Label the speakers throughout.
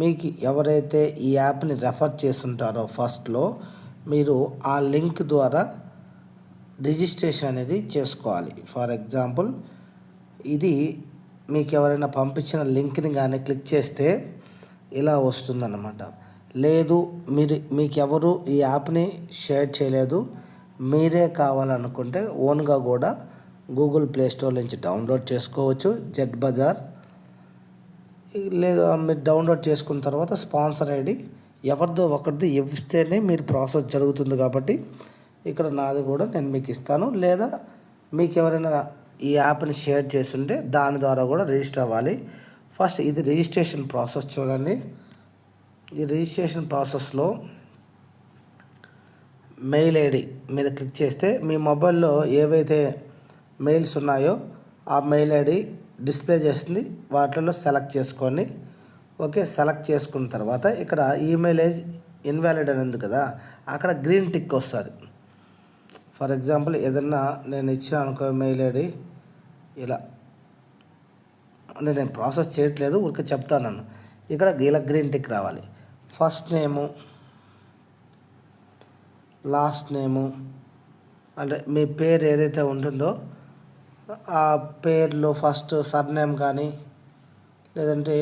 Speaker 1: మీకు ఎవరైతే ఈ యాప్ని రెఫర్ చేస్తుంటారో ఫస్ట్లో మీరు ఆ లింక్ ద్వారా రిజిస్ట్రేషన్ అనేది చేసుకోవాలి. ఫర్ ఎగ్జాంపుల్ ఇది మీకు ఎవరైనా పంపించిన లింక్ని కానీ క్లిక్ చేస్తే ఇలా వస్తుందన్నమాట. లేదు మీరు మీకు ఎవరు ఈ యాప్ని షేర్ చేయలేదు మీరే కావాలనుకుంటే ఓన్గా కూడా గూగుల్ ప్లే స్టోర్ నుంచి డౌన్లోడ్ చేసుకోవచ్చు. జెడ్ బజార్ లేదా మీరు డౌన్లోడ్ చేసుకున్న తర్వాత స్పాన్సర్ ఐడి ఎవరిదో ఒకరిది ఇస్తేనే మీరు ప్రాసెస్ జరుగుతుంది కాబట్టి ఇక్కడ నాది కూడా నేను మీకు ఇస్తాను. లేదా మీకు ఎవరైనా ఈ యాప్ని షేర్ చేస్తుంటే దాని ద్వారా కూడా రిజిస్టర్ అవ్వాలి. ఫస్ట్ ఇది రిజిస్ట్రేషన్ ప్రాసెస్ చూడండి. ఈ రిజిస్ట్రేషన్ ప్రాసెస్లో మెయిల్ ఐడి మీద క్లిక్ చేస్తే మీ మొబైల్లో ఏవైతే మెయిల్స్ ఉన్నాయో ఆ మెయిల్ ఐడి డిస్ప్లే చేస్తుంది. వాటిలో సెలెక్ట్ చేసుకోండి ఓకే సెలెక్ట్ చేసుకున్న తర్వాత ఇక్కడ ఈమెయిల్ ఏజ్ ఇన్వాలిడ్ అని ఉంది కదా అక్కడ గ్రీన్ టిక్ వస్తుంది. ఫర్ ఎగ్జాంపుల్ ఏదన్నా నేను ఇచ్చిన అనుకో మెయిల్ ఐడి ఇలా. అంటే నేను ప్రాసెస్ చేయట్లేదు ఊరికే చెప్తాను నన్ను. ఇక్కడ ఇలా గ్రీన్ టిక్ రావాలి. ఫస్ట్ నేము లాస్ట్ నేము అంటే మీ పేరు ఏదైతే ఉంటుందో పేర్లు ఫస్ట్ సర్నేమ్ కానీ లేదంటే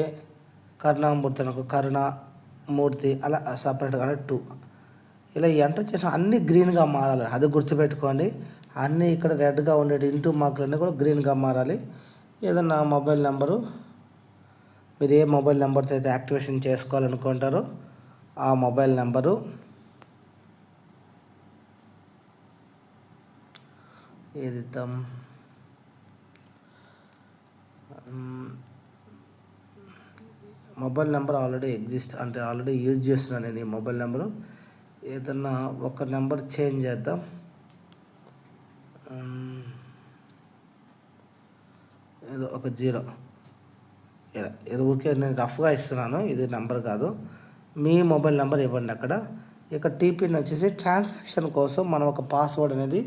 Speaker 1: కరుణామూర్తి అనుకో కరుణామూర్తి అలా సపరేట్గా టూ ఇలా ఎంటర్ చేసిన అన్ని గ్రీన్గా మారాలి. అది గుర్తుపెట్టుకోండి. అన్నీ ఇక్కడ రెడ్గా ఉండేటి ఇంటూ మార్కులన్నీ కూడా గ్రీన్గా మారాలి. ఏదన్నా మొబైల్ నెంబరు మీరు ఏ మొబైల్ నెంబర్తో అయితే యాక్టివేషన్ చేసుకోవాలనుకుంటారో ఆ మొబైల్ నెంబరు ఏది ఇద్దాం? మొబైల్ నెంబర్ ఆల్రెడీ ఎగ్జిస్ట్ అంటే ఆల్రెడీ యూజ్ చేస్తున్నాను నేను ఈ మొబైల్ నెంబరు. ఏదన్నా ఒక నెంబర్ చేంజ్ చేద్దాం. ఏదో ఒక జీరో. ఇలా ఇది ఊరికే నేను రఫ్గా ఇస్తున్నాను ఇది నెంబర్ కాదు. మీ మొబైల్ నెంబర్ ఇవ్వండి అక్కడ. ఇక టీపిన్ వచ్చేసి ట్రాన్సాక్షన్ కోసం మనం ఒక పాస్వర్డ్ అనేది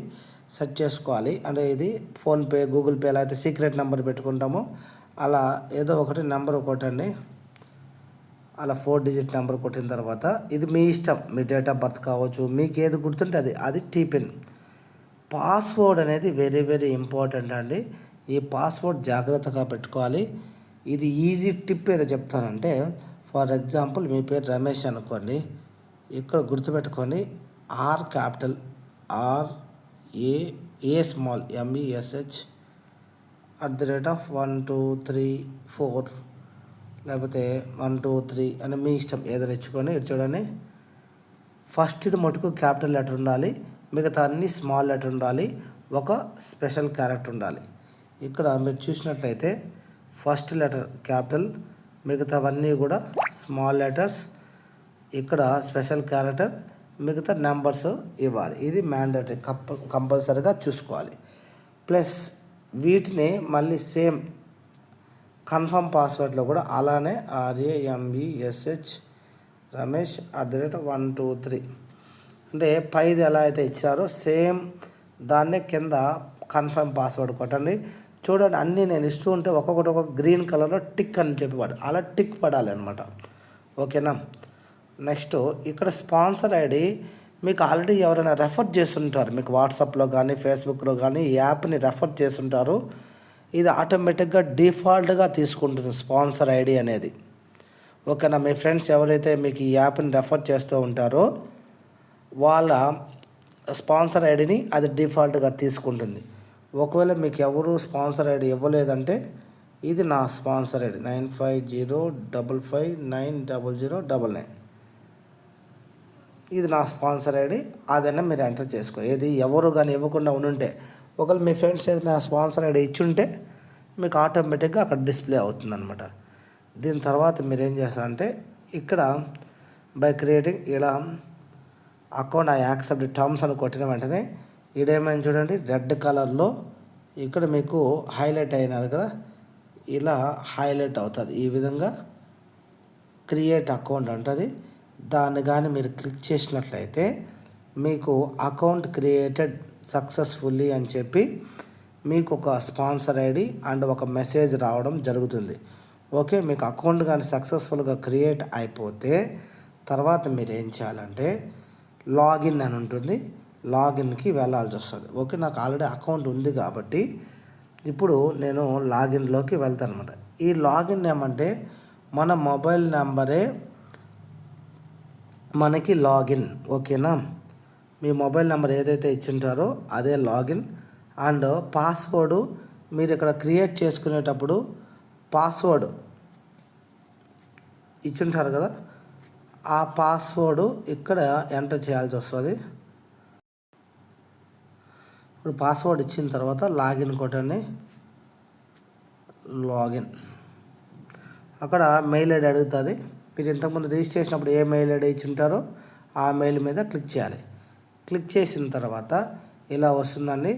Speaker 1: సెట్ చేసుకోవాలి. అంటే ఇది ఫోన్పే గూగుల్ పే అయితే సీక్రెట్ నెంబర్ పెట్టుకుంటామో. అలా ఏదో ఒకటి నెంబర్ కొట్టండి. అలా ఫోర్ డిజిట్ నెంబర్ కొట్టిన తర్వాత ఇది మీ ఇష్టం. మీ డేట్ ఆఫ్ బర్త్ కావచ్చు మీకు ఏది గుర్తుంటే అది అది టీపిన్ పాస్వర్డ్ అనేది వెరీ వెరీ ఇంపార్టెంట్ అండి. ఈ పాస్వర్డ్ జాగ్రత్తగా పెట్టుకోవాలి. ఇది ఈజీ టిప్ ఏదో చెప్తానంటే ఫర్ ఎగ్జాంపుల్ మీ పేరు రమేష్ అనుకోండి. ఇక్కడ గుర్తుపెట్టుకోండి R capital R A A small M E S H at the rate of one two three four లేకపోతే వన్ టూ త్రీ అని మీ ఇష్టం ఏదైనా ఇచ్చుకొని ఇటు చూడండి. ఫస్ట్ ఇది మటుకు క్యాపిటల్ లెటర్ ఉండాలి. మిగతా అన్ని స్మాల్ లెటర్ ఉండాలి. ఒక స్పెషల్ క్యారెక్టర్ ఉండాలి. ఇక్కడ మీరు చూసినట్లయితే ఫస్ట్ లెటర్ క్యాపిటల్ మిగతావన్నీ కూడా స్మాల్ లెటర్స్ ఇక్కడ స్పెషల్ క్యారెక్టర్ మిగతా నెంబర్స్ ఇవ్వాలి. ఇది మ్యాండేటరీ కప్ కంపల్సరీగా చూసుకోవాలి. ప్లస్ వీటిని మళ్ళీ సేమ్ కన్ఫర్మ్ పాస్వర్డ్లో కూడా అలానే R A M B S H Ramesh at the rate one two three అంటే పైది ఎలా అయితే ఇచ్చారో సేమ్ దాన్నే కింద కన్ఫర్మ్ పాస్వర్డ్ కొట్టండి. చూడండి అన్నీ నేను ఇస్తూ ఉంటే ఒక్కొక్కటి ఒక గ్రీన్ కలర్లో టిక్ అని చెప్పి పడాలి అలా టిక్ పడాలి అనమాట ఓకేనా నెక్స్ట్ ఇక్కడ స్పాన్సర్ ఐడి మీకు ఆల్రెడీ ఎవరైనా రెఫర్ చేస్తుంటారు. మీకు వాట్సాప్లో కానీ ఫేస్బుక్లో కానీ ఈ యాప్ని రెఫర్ చేస్తుంటారు. ఇది ఆటోమేటిక్గా డిఫాల్ట్గా తీసుకుంటుంది స్పాన్సర్ ఐడి అనేది. ఓకేనా? మీ ఫ్రెండ్స్ ఎవరైతే మీకు ఈ యాప్ని రెఫర్ చేస్తూ ఉంటారో వాళ్ళ స్పాన్సర్ ఐడిని అది డిఫాల్ట్గా తీసుకుంటుంది. ఒకవేళ మీకు ఎవరు స్పాన్సర్ ఐడి ఇవ్వలేదంటే ఇది నా sponsor ID. Nine five zero double five nine double zero double nine. ఇది నా స్పాన్సర్ ఐడి అదైనా మీరు ఎంటర్ చేసుకో ఏది ఎవరు కానీ ఇవ్వకుండా ఉండుంటే ఒకవేళ మీ ఫ్రెండ్స్ ఏదైనా స్పాన్సర్ ఐడి ఇచ్చుంటే మీకు ఆటోమేటిక్గా అక్కడ డిస్ప్లే అవుతుందన్నమాట. దీని తర్వాత మీరు ఏం చేస్తారంటే ఇక్కడ బై క్రియేటింగ్ ఇలా అకౌంట్ ఐ యాక్సెప్ట్ టర్మ్స్ అని కొట్టిన వెంటనే ఇడేమైనా చూడండి రెడ్ కలర్లో ఇక్కడ మీకు హైలైట్ అయినది కదా ఇలా హైలైట్ అవుతుంది. ఈ విధంగా క్రియేట్ అకౌంట్ అంటుంది. దాన్ని కానీ మీరు క్లిక్ చేసినట్లయితే మీకు అకౌంట్ క్రియేటెడ్ సక్సెస్ఫుల్లీ అని చెప్పి మీకు ఒక స్పాన్సర్ ఐడి అండ్ ఒక మెసేజ్ రావడం జరుగుతుంది. ఓకే మీకు అకౌంట్ కానీ సక్సెస్ఫుల్గా క్రియేట్ అయిపోతే తర్వాత మీరు ఏం చేయాలంటే లాగిన్ అని ఉంటుంది. లాగిన్కి వెళ్ళాల్సి వస్తుంది. ఓకే నాకు ఆల్రెడీ అకౌంట్ ఉంది కాబట్టి ఇప్పుడు నేను లాగిన్లోకి వెళ్తాను అనమాట ఈ లాగిన్ ఏమంటే మన మొబైల్ నెంబరే మనకి లాగిన్ ఓకేనా? మీ మొబైల్ నెంబర్ ఏదైతే ఇచ్చింటారో అదే లాగిన్. అండ్ పాస్వర్డ్ మీరు ఇక్కడ క్రియేట్ చేసుకునేటప్పుడు పాస్వర్డ్ ఇచ్చింటారు కదా ఆ పాస్వర్డ్ ఇక్కడ ఎంటర్ చేయాల్సి వస్తుంది. ఇప్పుడు పాస్వర్డ్ ఇచ్చిన తర్వాత లాగిన్ కొట్టండి. లాగిన్. అక్కడ మెయిల్ ఐడి అడుగుతుంది. మీరు ఇంతకుముందు రిజిస్టర్ చేసినప్పుడు ఏ మెయిల్ ఐడి ఇచ్చింటారో ఆ మెయిల్ మీద క్లిక్ చేయాలి. క్లిక్ చేసిన తర్వాత ఇలా వస్తుందండి.